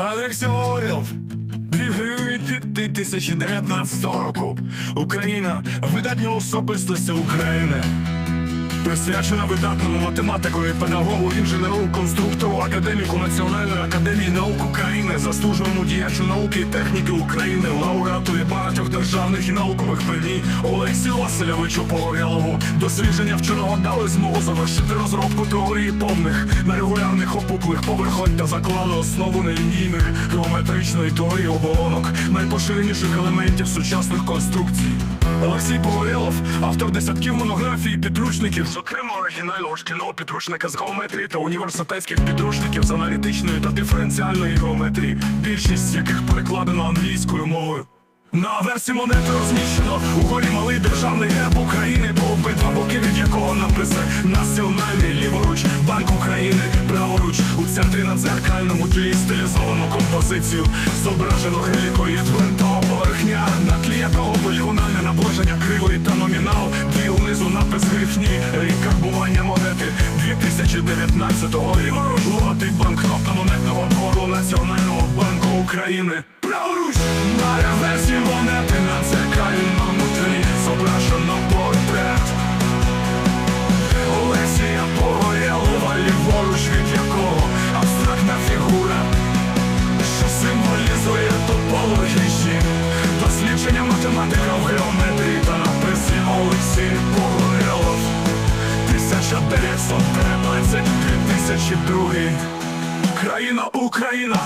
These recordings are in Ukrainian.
Олексій Орел, 2019 року. Україна, видатні особистості України. Присвячена видатному математику і педагогу, інженеру, конструктору, академіку Національної академії наук України, заслуженому діячу науки і техніки України, лауреату і багатьох державних і наукових премій Олексію Васильовичу Погорялову. Дослідження вченого дали змогу завершити розробку теорії повних нерегулярних опуклих поверхонь та заклали основу нелінійних геометричної теорії оболонок, найпоширеніших елементів сучасних конструкцій. Олексій Погорєлов, автор десятків монографій підручників, зокрема оригінального шкільного підручника з геометрії та університетських підручників з аналітичної та диференціальної геометрії, більшість яких перекладено англійською мовою. На версії монети розміщено у горі малий державний герб України, по обидва боки від якого написи Національний ліворуч, Банк України, праворуч, у центрі на дзеркальному тлі стилізовану композицію. Зображено гелікоїд гвинтова поверхня, на тлі 2019-го ліворуч, логотип банкнота монетного двору Національного банку України. Праворуч, на реверсі монети на дзеркальному тлі зображено портрет. Олексія Погорєлова, ліворуч від якого абстрактна фігура, що символізує топологічні дослідження математика в геометрії та написи Олексій Погорєлов 1913-2002 Країна, Україна,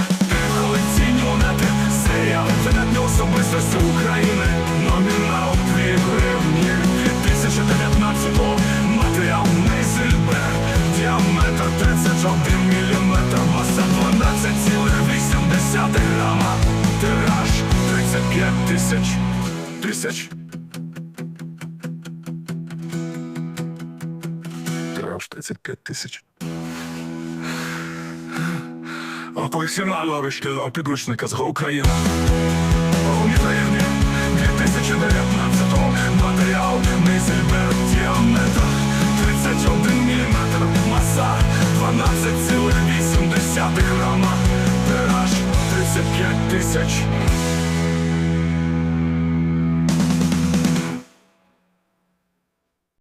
колекційні монети, серія інтернетні особистості України, номінал 2 гривні. 2019 матеріал Нейзельбер, діаметр 31 мм, маса 12,8 грама, тираж 35 тисяч. Тисяч. Тираж 35 тисяч. Професіонального шкільного підручника з України. Унітарні 2019-го матеріал. Нейзельбер діаметр. 31 мм, маса. 12,8 грама, тираж 35 тисяч